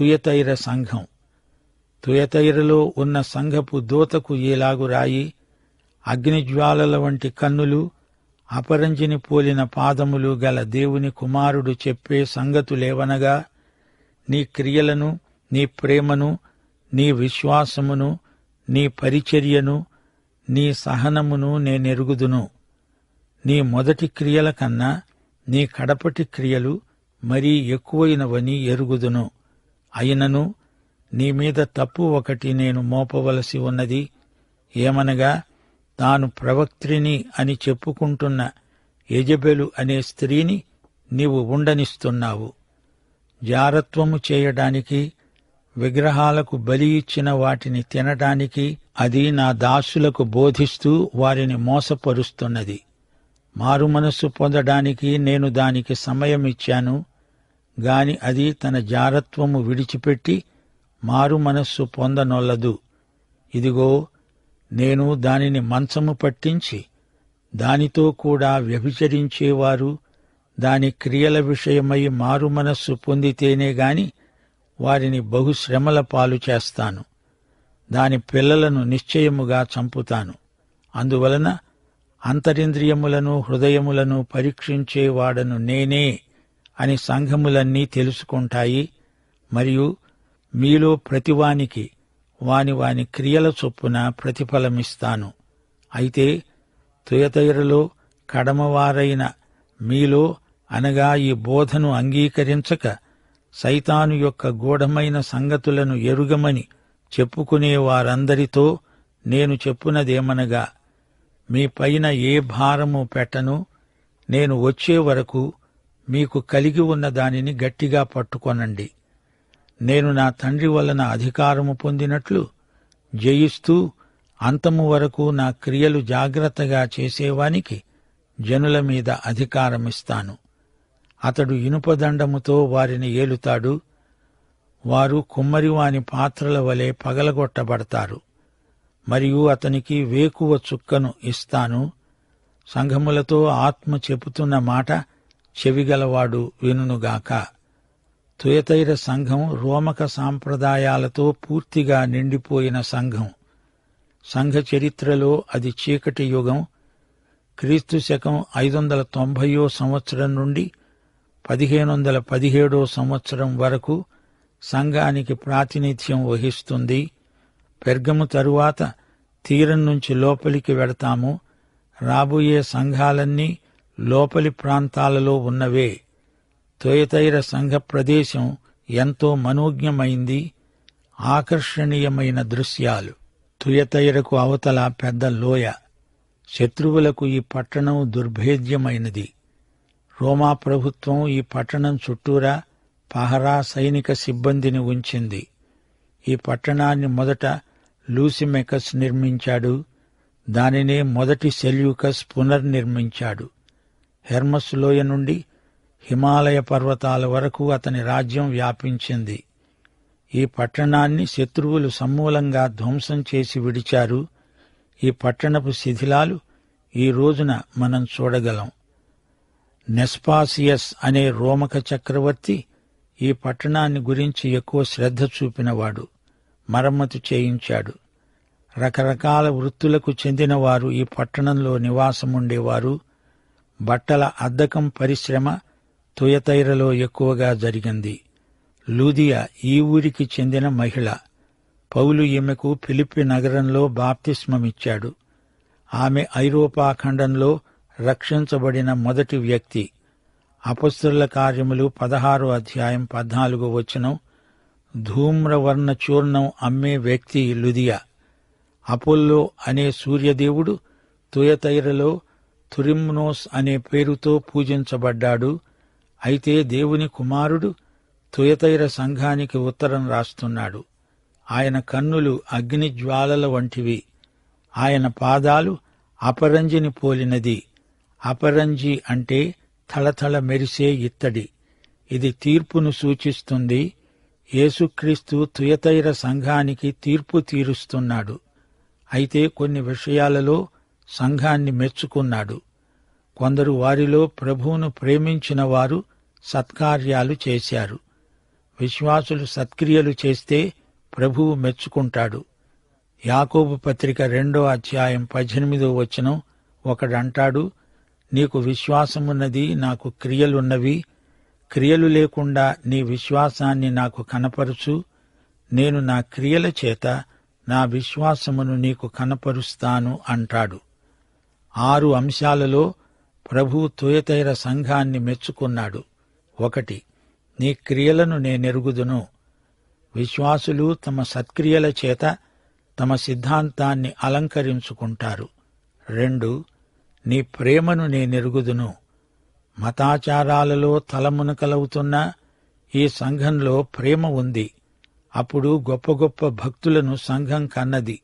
Thyatira సంఘం. తుయతైరలో ఉన్న సంఘపు దూతకు ఏలాగు రాయి అగ్నిజ్వాలల వంటి కన్నులు అపరంజిని పోలిన పాదములు గల దేవుని కుమారుడు చెప్పే సంగతులేవనగా నీ క్రియలను నీ ప్రేమను నీ విశ్వాసమును నీ పరిచర్యను నీ సహనమును నేనెరుగుదును. నీ మొదటి క్రియల కన్నా నీ కడపటి క్రియలు మరీ ఎక్కువైనవని ఎరుగుదును. అయినను నీ మీద తప్పు ఒకటి నేను మోపవలసి ఉన్నది. ఏమనగా తాను ప్రవక్త్రిని అని చెప్పుకుంటున్న యజబెలు అనే స్త్రీని నీవు ఉండనిస్తున్నావు. జారత్వము చేయడానికి విగ్రహాలకు బలి ఇచ్చిన వాటిని తినడానికి అది నా దాసులకు బోధిస్తూ వారిని మోసపరుస్తున్నది. మారు మనస్సు పొందడానికి నేను దానికి సమయమిచ్చాను గాని అది తన జారత్వము విడిచిపెట్టి మారు మనస్సు పొందనొల్లదు. ఇదిగో నేను దానిని మంచము పట్టించి దానితో కూడా వ్యభిచరించేవారు దాని క్రియల విషయమై మారు మనస్సు పొందితేనే గాని వారిని బహుశ్రమల పాలు చేస్తాను. దాని పిల్లలను నిశ్చయముగా చంపుతాను. అందువలన అంతరింద్రియములను హృదయములను పరీక్షించేవాడను నేనే. అని సంఘములన్నీ తెలుసుకుంటాయి మరియు మీలో ప్రతివానికి వాని వాని క్రియల చొప్పున ప్రతిఫలమిస్తాను. అయితే తుయతైరలో కడమవారైన మీలో అనగా ఈ బోధను అంగీకరించక సైతాను యొక్క గూఢమైన సంగతులను ఎరుగమని చెప్పుకునే వారందరితో నేను చెప్పునదేమనగా మీ పైన ఏ భారము పెట్టను నేను వచ్చే వరకు మీకు కలిగి ఉన్న దానిని గట్టిగా పట్టుకొనండి. నేను నా తండ్రి వలన అధికారము పొందినట్లు జయిస్తూ అంతము వరకు నా క్రియలు జాగ్రత్తగా చేసేవానికి జనుల మీద అధికారమిస్తాను. అతడు ఇనుపదండముతో వారిని ఏలుతాడు. వారు కుమ్మరివాని పాత్రల వలె పగలగొట్టబడతారు. మరియు అతనికి వేకువ చుక్కను ఇస్తాను. సంఘములతో ఆత్మ చెబుతున్న మాట చెవిగలవాడు వినుగాక తుయతైర సంఘం రోమక సాంప్రదాయాలతో పూర్తిగా నిండిపోయిన సంఘం. సంఘ చరిత్రలో అది చీకటి యుగం. క్రీస్తు శకం ఐదు వందల తొంభయో సంవత్సరం నుండి పదిహేను వందల పదిహేడో సంవత్సరం వరకు సంఘానికి ప్రాతినిధ్యం వహిస్తుంది. పెర్గము తరువాత తీరం నుంచి లోపలికి వెడతాము. రాబోయే సంఘాలన్నీ లోపలి ప్రాంతాలలో ఉన్నవే. తొయతైర సంఘ ప్రదేశం ఎంతో మనోజ్ఞమైంది ఆకర్షణీయమైన దృశ్యాలు. తుయతైరకు అవతల పెద్ద లోయ. శత్రువులకు ఈ పట్టణం దుర్భేద్యమైనది. రోమా ప్రభుత్వం ఈ పట్టణం చుట్టూరా పహరా సైనిక సిబ్బందిని ఉంచింది. ఈ పట్టణాన్ని మొదట లూసిమెకస్ నిర్మించాడు. దానినే మొదటి సెల్యూకస్ పునర్నిర్మించాడు. హెర్మస్ లోయ నుండి హిమాలయ పర్వతాల వరకు అతని రాజ్యం వ్యాపించింది. ఈ పట్టణాన్ని శత్రువులు సమూలంగా ధ్వంసం చేసి విడిచారు. ఈ పట్టణపు శిథిలాలు ఈ రోజున మనం చూడగలం. నెస్పాసియస్ అనే రోమక చక్రవర్తి ఈ పట్టణాన్ని గురించి ఎక్కువ శ్రద్ధ చూపినవాడు మరమ్మతు చేయించాడు. రకరకాల వృత్తులకు చెందినవారు ఈ పట్టణంలో నివాసముండేవారు. బట్టల అద్దకం పరిశ్రమ తుయతైరలో ఎక్కువగా జరిగింది. లూదియా ఈ ఊరికి చెందిన మహిళ. పౌలు ఈమెకు ఫిలిప్పి నగరంలో బాప్తిస్మమిచ్చాడు. ఆమె ఐరోపా ఖండంలో రక్షించబడిన మొదటి వ్యక్తి. అపస్తుల కార్యములు పదహారు అధ్యాయం పద్నాలుగు వచనం ధూమ్రవర్ణ చూర్ణం అమ్మే వ్యక్తి లుదియా. అపోల్లో అనే సూర్యదేవుడు తుయతైరలో తురిమ్నోస్ అనే పేరుతో పూజించబడ్డాడు. అయితే దేవుని కుమారుడు తుయతైర సంఘానికి ఉత్తరం రాస్తున్నాడు. ఆయన కన్నులు అగ్ని జ్వాలల వంటివి. ఆయన పాదాలు అపరంజిని పోలినది. అపరంజి అంటే థళథళ మెరిసే ఇత్తడి. ఇది తీర్పును సూచిస్తుంది. యేసుక్రీస్తు తుయతైర సంఘానికి తీర్పు తీరుస్తున్నాడు. అయితే కొన్ని విషయాలలో సంఘాన్ని మెచ్చుకున్నాడు. కొందరు వారిలో ప్రభువును ప్రేమించిన వారు సత్కార్యాలు చేశారు. విశ్వాసులు సత్క్రియలు చేస్తే ప్రభువు మెచ్చుకుంటాడు. యాకోబు పత్రిక రెండో అధ్యాయం పద్దెనిమిదో వచనం ఒకడంటాడు నీకు విశ్వాసమున్నది నాకు క్రియలున్నవి. క్రియలు లేకుండా నీ విశ్వాసాన్ని నాకు కనపరుచు. నేను నా క్రియల చేత నా విశ్వాసమును నీకు కనపరుస్తాను అంటాడు. ఆరు అంశాలలో ప్రభు తొయతైర సంఘాన్ని మెచ్చుకున్నాడు. ఒకటి నీ క్రియలను నేనెరుగుదును. విశ్వాసులు తమ సత్క్రియల చేత తమ సిద్ధాంతాన్ని అలంకరించుకుంటారు. రెండు నీ ప్రేమను నేనెరుగుదును. మతాచారాలలో తలమునకలవుతున్న ఈ సంఘంలో ప్రేమ ఉంది. అప్పుడు గొప్ప గొప్ప భక్తులను సంఘం కన్నది.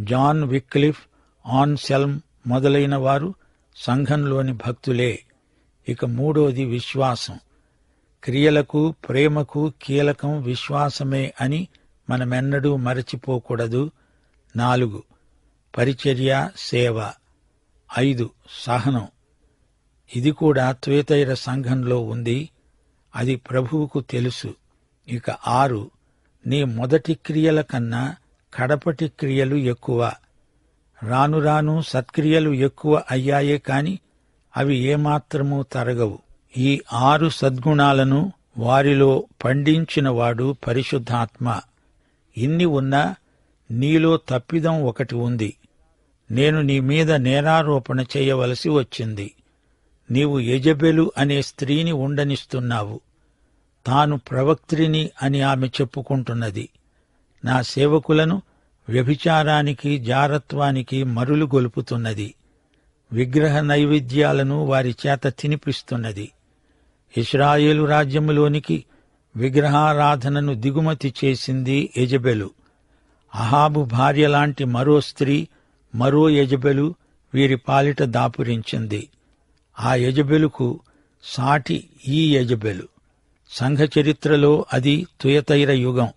జాన్ విక్లిఫ్ ఆన్ సెల్మ్ మొదలైన వారు సంఘంలోని భక్తులే. ఇక మూడోది విశ్వాసం. క్రియలకు ప్రేమకు కీలకం విశ్వాసమే అని మనమెన్నడూ మరచిపోకూడదు. నాలుగు పరిచర్య సేవ. ఐదు సహనం. ఇది కూడా త్వేతైర సంఘంలో ఉంది. అది ప్రభువుకు తెలుసు. ఇక ఆరు నీ మొదటి క్రియల కన్నా కడపటి క్రియలు ఎక్కువ. రాను రాను సత్క్రియలు ఎక్కువ అయ్యాయే కాని అవి ఏమాత్రమూ తరగవు. ఈ ఆరు సద్గుణాలను వారిలో పండించినవాడు పరిశుద్ధాత్మ. ఇన్ని ఉన్నా నీలో తప్పిదం ఒకటి ఉంది. నేను నీ మీద నేరారోపణ చేయవలసి వచ్చింది. నీవు యజబెలు అనే స్త్రీని ఉండనిస్తున్నావు. తాను ప్రవక్త్రిని అని ఆమె చెప్పుకుంటున్నది. నా సేవకులను వ్యభిచారానికి జారత్వానికి మరులు గొలుపుతున్నది. విగ్రహ నైవేద్యాలను వారి చేత తినిపిస్తున్నది. ఇస్రాయేలు రాజ్యములోనికి విగ్రహారాధనను దిగుమతి చేసింది యజబెలు. అహాబు భార్య లాంటి మరో స్త్రీ మరో యజబెలు వీరి పాలిట దాపురించింది. ఆ యజబెలుకు సాటి ఈ యజబెలు. సంఘ చరిత్రలో అది తుయతైర యుగం.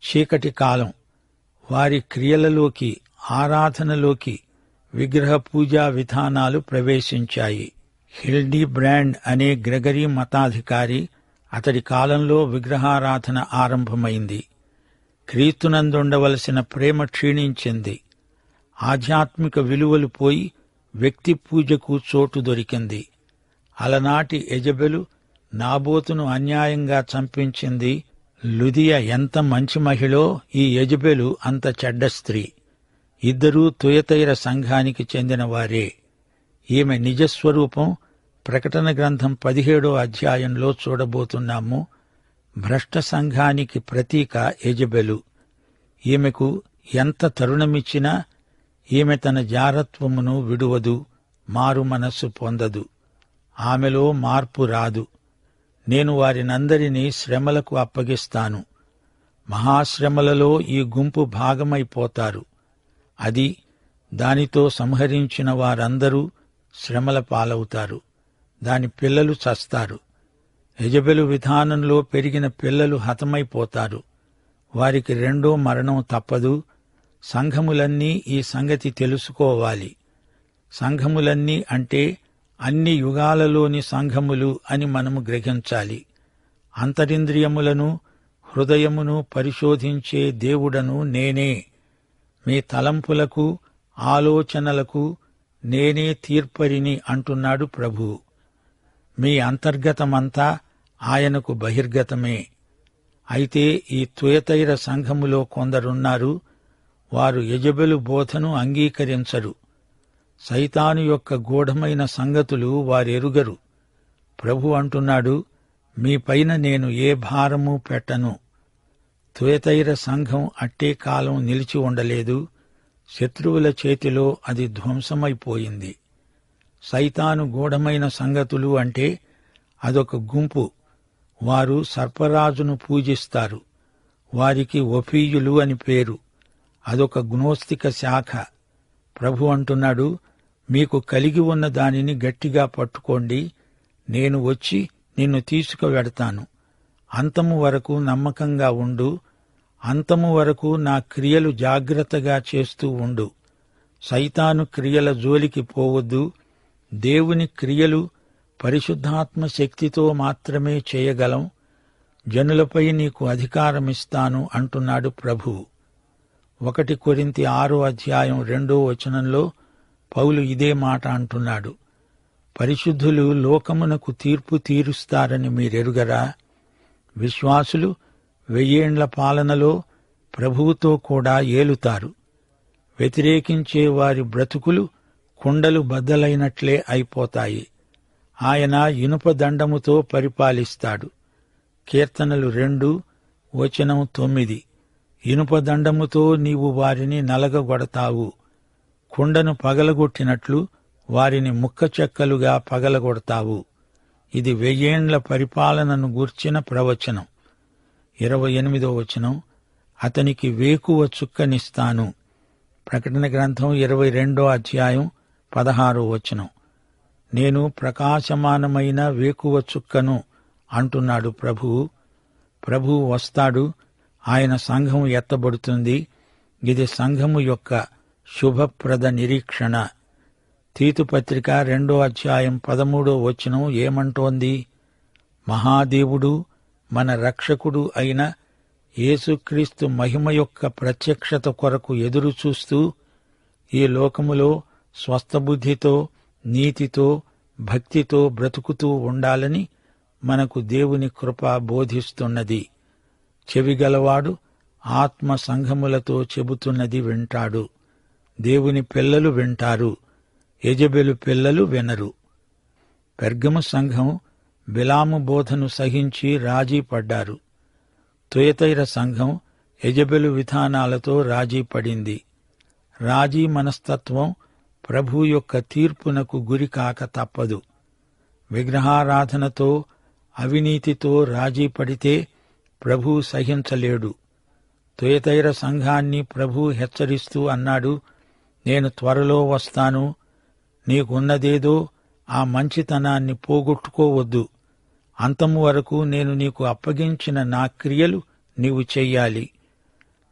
చీకటి కాలం. వారి క్రియలలోకి ఆరాధనలోకి విగ్రహ పూజా విధానాలు ప్రవేశించాయి. హిల్డీ బ్రాండ్ అనే గ్రెగరీ మతాధికారి అతడి కాలంలో విగ్రహారాధన ఆరంభమైంది. క్రీస్తునందుండవలసిన ప్రేమ క్షీణించింది. ఆధ్యాత్మిక విలువలు పోయి వ్యక్తి పూజకు చోటు దొరికింది. అలనాటి యజబెలు నాబోతును అన్యాయంగా చంపించింది లుదియ ఎంత మంచి మహిళో ఈ యజబెలు అంత చెడ్డ స్త్రీ. ఇద్దరూ తుయతైర సంఘానికి చెందినవారే ఈమె నిజస్వరూపం ప్రకటన గ్రంథం పదిహేడో అధ్యాయంలో చూడబోతున్నాము. భ్రష్ట సంఘానికి ప్రతీక యజబెలు. ఈమెకు ఎంత తరుణమిచ్చినా ఈమె తన జారత్వమును విడువదు మారు మనస్సు పొందదు. ఆమెలో మార్పు రాదు. నేను వారినందరినీ శ్రమలకు అప్పగిస్తాను. మహాశ్రమలలో ఈ గుంపు భాగమైపోతారు. అది దానితో సంహరించిన వారందరూ శ్రమల పాలవుతారు. దాని పిల్లలు చస్తారు. యజబెలు విధానంలో పెరిగిన పిల్లలు హతమైపోతారు. వారికి రెండో మరణం తప్పదు. సంఘములన్నీ ఈ సంగతి తెలుసుకోవాలి. సంఘములన్నీ అంటే అన్ని యుగాలలోని సంఘములు అని మనము గ్రహించాలి. అంతరింద్రియములను హృదయమును పరిశోధించే దేవుడను నేనే. మీ తలంపులకు ఆలోచనలకు నేనే తీర్పరిని అంటున్నాడు ప్రభు. మీ అంతర్గతమంతా ఆయనకు బహిర్గతమే. అయితే ఈ త్వేతైర సంఘములో కొందరున్నారు వారు యజబెలు బోధను అంగీకరించరు. సైతాను యొక్క గూఢమైన సంగతులు వారెరుగరు. ప్రభు అంటున్నాడు మీపైన నేను ఏ భారము పెట్టను. త్వేతైర సంఘం అట్టే కాలం నిలిచి ఉండలేదు. శత్రువుల చేతిలో అది ధ్వంసమైపోయింది. సైతాను గూఢమైన సంగతులు అంటే అదొక గుంపు. వారు సర్పరాజును పూజిస్తారు. వారికి ఒఫీయులు అని పేరు. అదొక గ్నోస్తిక శాఖ. ప్రభు అంటున్నాడు మీకు కలిగి ఉన్న దానిని గట్టిగా పట్టుకోండి. నేను వచ్చి నిన్ను తీసుకువెడతాను. అంతము వరకు నమ్మకంగా ఉండు. అంతము వరకు నా క్రియలు జాగ్రత్తగా చేస్తూ ఉండు. సైతాను క్రియల జోలికి పోవద్దు. దేవుని క్రియలు పరిశుద్ధాత్మ శక్తితో మాత్రమే చేయగలం. జనులపై నీకు అధికారమిస్తాను అంటున్నాడు ప్రభువు ఒకటి కొరింతి ఆరో అధ్యాయం రెండో వచనంలో పౌలు ఇదే మాట అంటున్నాడు. పరిశుద్ధులు లోకమునకు తీర్పు తీరుస్తారని మీరెరుగరా? విశ్వాసులు వెయ్యేండ్ల పాలనలో ప్రభువుతో కూడా ఏలుతారు. వ్యతిరేకించే వారి బ్రతుకులు కుండలు బద్దలైనట్లే అయిపోతాయి. ఆయన ఇనుప దండముతో పరిపాలిస్తాడు. కీర్తనలు రెండు వచనం తొమ్మిది. ఇనుప దండముతో నీవు వారిని నలగగొడతావు. కుండను పగలగొట్టినట్లు వారిని ముక్కచెక్కలుగా పగలగొడతావు. ఇది వెయ్యేండ్ల పరిపాలనను గూర్చిన ప్రవచనం. ఇరవై ఎనిమిదో వచనం అతనికి వేకువ చుక్కనిస్తాను. ప్రకటన గ్రంథం ఇరవై రెండో అధ్యాయం పదహారో వచనం. నేను ప్రకాశమానమైన వేకువ చుక్కను అంటున్నాడు ప్రభువు ప్రభువు వస్తాడు ఆయన సంఘం ఎత్తబడుతుంది. ఇది సంఘము యొక్క శుభప్రద నిరీక్షణ. తీతుపత్రిక రెండో అధ్యాయం పదమూడో వచనం ఏమంటోంది? మహాదేవుడు మన రక్షకుడు అయిన యేసుక్రీస్తు మహిమ యొక్క ప్రత్యక్షత కొరకు ఎదురుచూస్తూ ఈ లోకములో స్వస్థబుద్ధితో నీతితో భక్తితో బ్రతుకుతూ ఉండాలని మనకు దేవుని కృప బోధిస్తున్నది. చెవిగలవాడు ఆత్మ సంఘములతో చెబుతున్నది వింటాడు. దేవుని పిల్లలు వింటారు. యజబెలు పిల్లలు వినరు. పెర్గము సంఘం బిలాము బోధను సహించి రాజీ పడ్డారు. తుయతైర సంఘం యజబెలు విధానాలతో రాజీ పడింది. రాజీ మనస్తత్వం ప్రభు యొక్క తీర్పునకు గురికాక తప్పదు. విగ్రహారాధనతో అవినీతితో రాజీ పడితే ప్రభు సహించలేడు. తుయతైర సంఘాన్ని ప్రభు హెచ్చరిస్తూ అన్నాడు నేను త్వరలో వస్తాను. నీకున్నదేదో ఆ మంచితనాన్ని పోగొట్టుకోవద్దు. అంతము వరకు నేను నీకు అప్పగించిన నా క్రియలు నీవు చెయ్యాలి.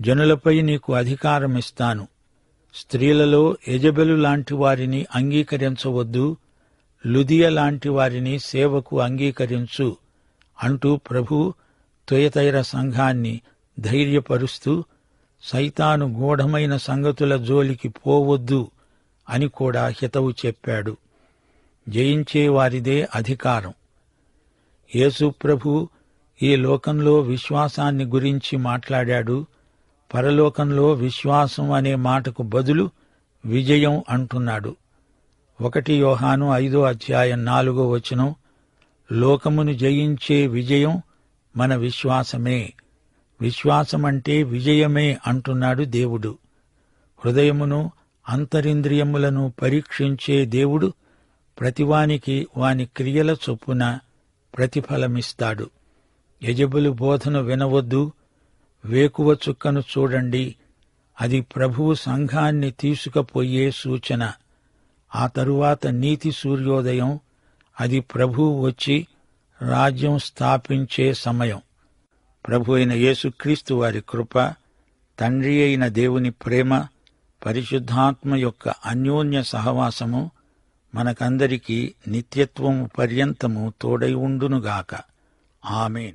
జనులపై నీకు అధికారమిస్తాను. స్త్రీలలో యజబెలు లాంటి వారిని అంగీకరించవద్దు. లుదియ లాంటి వారిని సేవకు అంగీకరించు అంటూ ప్రభు తుయతైర సంఘాన్ని ధైర్యపరుస్తూ సైతాను గూఢమైన సంగతుల జోలికి పోవద్దు అని కూడా హితవు చెప్పాడు. జయించేవారిదే అధికారం. యేసుప్రభు ఈ లోకంలో విశ్వాసాన్ని గురించి మాట్లాడాడు. పరలోకంలో విశ్వాసం అనే మాటకు బదులు విజయం అంటున్నాడు. ఒకటి యోహాను ఐదో అధ్యాయం నాలుగో వచనం లోకమును జయించే విజయం మన విశ్వాసమే. విశ్వాసమంటే విజయమే అంటున్నాడు దేవుడు. హృదయమును అంతరింద్రియములను పరీక్షించే దేవుడు ప్రతివానికి వాని క్రియల చొప్పున ప్రతిఫలమిస్తాడు. యజబులు బోధను వినవద్దు వేకువ చుక్కను చూడండి అది ప్రభువు సంఘాన్ని తీసుకుపోయే సూచన. ఆ తరువాత నీతి సూర్యోదయం అది ప్రభువు వచ్చి రాజ్యం స్థాపించే సమయం. ప్రభు అయిన యేసుక్రీస్తు వారి కృప తండ్రి అయిన దేవుని ప్రేమ పరిశుద్ధాత్మ యొక్క అన్యోన్య సహవాసము మనకందరికీ నిత్యత్వము పర్యంతము తోడై ఉండునుగాక. ఆమెన్.